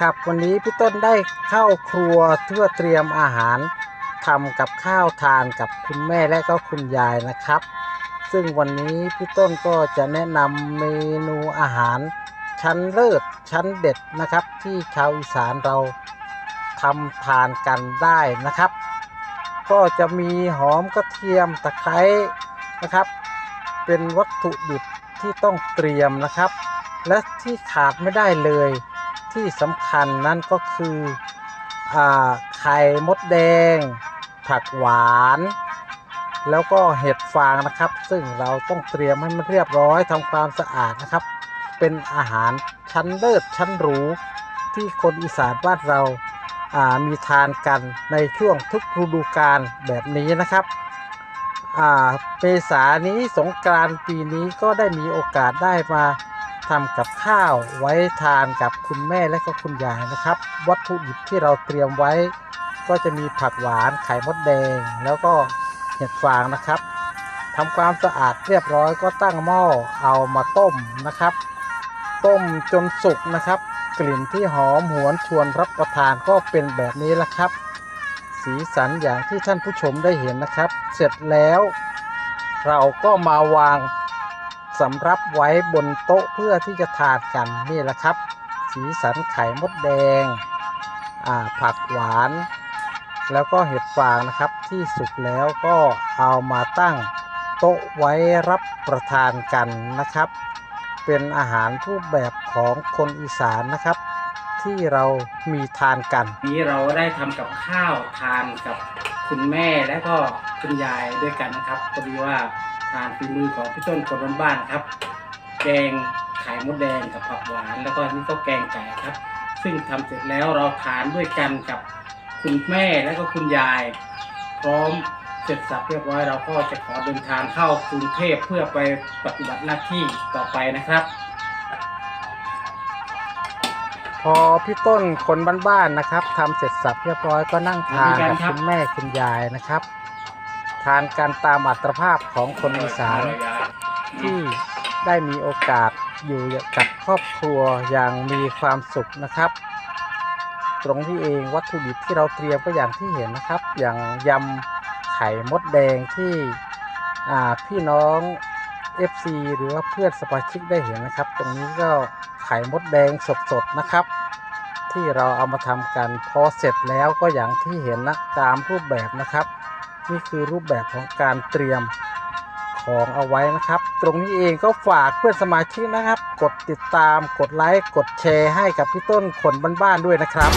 ครับวันนี้พี่ต้นได้เข้าครัวเพื่อเตรียมอาหารทำกับข้าวทานกับคุณแม่และก็คุณยายนะครับ ซึ่งวันนี้พี่ต้นก็จะแนะนำเมนูอาหารชั้นเลิศชั้นเด็ดนะครับ ที่ชาวอีสานเราทำทานกันได้นะครับ ก็จะมีหอมกระเทียมตะไคร้นะครับ เป็นวัตถุดิบที่ต้องเตรียมนะครับ และที่ขาดไม่ได้เลย ที่สำคัญนั่นก็คือไข่มดแดง ผักหวาน แล้วก็เห็ดฟางนะครับ ซึ่งเราต้องเตรียมให้มันเรียบร้อยทำความสะอาดนะครับ เป็นอาหารชั้นเลิศชั้นหรูที่คนอีสานบ้านเราามีทานกันในช่วงทุกฤดูกาลแบบนี้นะครับเมษานี้สงกรานต์ปีนี้ก็ได้มีโอกาสได้มา ทำกับข้าวไว้ทานกับคุณแม่และก็คุณยายนะครับ วัตถุดิบที่เราเตรียมไว้ ก็จะมีผักหวานไข่มดแดง แล้วก็เห็ดฟางนะครับทำความสะอาดเรียบร้อยก็ตั้งหม้อเอามาต้มนะครับ ต้มจนสุกนะครับ กลิ่นที่หอมหวนชวนรับประทานก็เป็นแบบนี้ละครับ สีสันอย่างที่ท่านผู้ชมได้เห็นนะครับ เสร็จแล้ว เราก็มาวาง สำรับไว้บนโต๊ะเพื่อที่จะทานกันนี่แหละครับ สีสันไข่มดแดงผักหวาน แล้วก็เห็ดฟางนะครับที่สุกแล้วก็เอามาตั้งโต๊ะไว้รับประทานกันนะครับ เป็นอาหารรูปแบบของคนอีสานนะครับ ที่เรามีทานกัน นี้เราได้ทำกับข้าวทานกับคุณแม่และก็คุณยายด้วยกันนะครับพอดีว่า ทานฝีมือของพี่ต้นคนบ้านๆครับ แกงไข่มดแดงกับผักหวาน แล้วก็อันนี่ก็แกงไก่ครับ ซึ่งทำเสร็จแล้วเราทานด้วยกันกับคุณแม่และก็คุณยาย พร้อมเสร็จสับเรียบร้อยเราก็จะขอเดินทางเข้ากรุงเทพเพื่อไปปฏิบัติหน้าที่ต่อไปนะครับ พอพี่ต้นคนบ้านๆนะครับทำเสร็จสับเรียบร้อยก็นั่งทานกับคุณแม่คุณยายนะครับ ทานกันตามอัตภาพของคนอีสานที่ได้มีโอกาสอยู่กับครอบครัวอย่างมีความสุขนะครับ ตรงที่เองวัตถุดิบที่เราเตรียมก็อย่างที่เห็นนะครับ อย่างยำไข่มดแดงที่พี่น้อง FC หรือว่าเพื่อนสมาชิกได้เห็นนะครับ ตรงนี้ก็ไข่มดแดงสดๆนะครับ ที่เราเอามาทำกันพอเสร็จแล้วก็อย่างที่เห็นนะตามรูปแบบนะครับ นี่คือรูปแบบของการเตรียมของเอาไว้นะครับ ตรงนี้เองก็ฝากเพื่อนสมาชิกนะครับ กดติดตามกดไลค์กดแชร์ให้กับพี่ต้นขนบ้านๆด้วยนะครับ